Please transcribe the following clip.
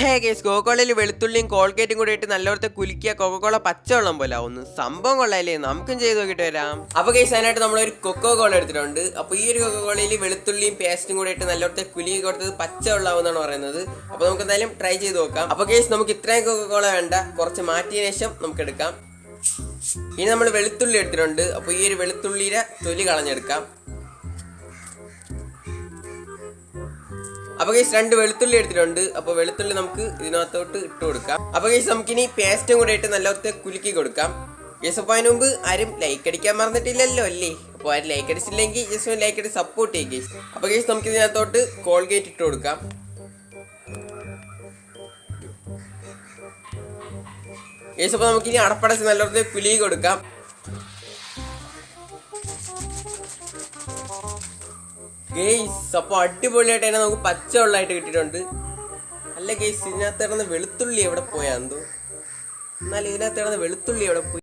ഹേ case കോക്കോളയിൽ വെളുത്തുള്ളിയും കോൾഗേറ്റും കൂടി ഇട്ട് നല്ലോടത്തെ കുലുക്കിയ കൊക്കോള പച്ചവെള്ളം പോലെ ആവുന്നു സംഭവം കൊള്ളാല്ലേ? നമുക്കും ചെയ്ത് നോക്കിട്ട് വരാം. അപ്പൊ കേസ് അതിനായിട്ട് നമ്മളൊരു കൊക്കോ കോള എടുത്തിട്ടുണ്ട്. അപ്പൊ ഈ ഒരു കൊക്കോളയിൽ വെളുത്തുള്ളിയും പേസ്റ്റും കൂടി ഇട്ട് നല്ലോടത്തെ കുലുക്കി കൊടുത്തത് പച്ചവെള്ളം ആവുന്നാണ് പറയുന്നത്. അപ്പൊ നമുക്ക് എന്തായാലും ട്രൈ ചെയ്ത് നോക്കാം. അപ്പൊ കേസ് നമുക്ക് ഇത്രയും കൊക്കോള കോള വേണ്ട. കുറച്ച് മാറ്റിയ ശേഷം നമുക്ക് എടുക്കാം. ഇനി നമ്മൾ വെളുത്തുള്ളി എടുത്തിട്ടുണ്ട്. അപ്പൊ ഈ ഒരു വെളുത്തുള്ളിയുടെ തൊലി കളഞ്ഞെടുക്കാം. അപ്പൊ കേസ് രണ്ട് വെളുത്തുള്ളി എടുത്തിട്ടുണ്ട്. അപ്പൊ വെളുത്തുള്ളി നമുക്ക് ഇതിനകത്തോട്ട് ഇട്ട് കൊടുക്കാം. അപ്പൊ കേസ് നമുക്കിനി പേസ്റ്റും കൂടെ ഇട്ട് നല്ലവത്തെ കുലുക്കി കൊടുക്കാം. കേസ് അപ്പൊ അതിന് മുമ്പ് ആരും ലൈക്ക് അടിക്കാൻ മറന്നിട്ടില്ലല്ലോ അല്ലേ? അപ്പോൾ ആരും ലൈക്ക് അടിച്ചില്ലെങ്കിൽ ജസ്റ്റ് ലൈക്ക് അടിച്ച് സപ്പോർട്ട് ചെയ്യും കേസ് അപ്പൊ കേസ് നമുക്ക് ഇതിനകത്തോട്ട് കോൾഗേറ്റ് ഇട്ട് കൊടുക്കാം. കേസ് അപ്പൊ നമുക്കിനി അടപ്പടച്ച് നല്ലവർക്ക് കുലുക്കി കൊടുക്കാം. ഗെയ്സ് അപ്പോൾ അടിപൊളിയായിട്ട് തന്നെ നമുക്ക് പച്ച വെള്ളമായിട്ട് കിട്ടിയിട്ടുണ്ട്. അല്ല ഗെയ്സ് ഇതിനകത്ത് ഇടന്ന് വെളുത്തുള്ളി എവിടെ പോയാ എന്തോ? എന്നാൽ ഇതിനകത്ത് ഇടന്ന് വെളുത്തുള്ളി എവിടെ പോയി?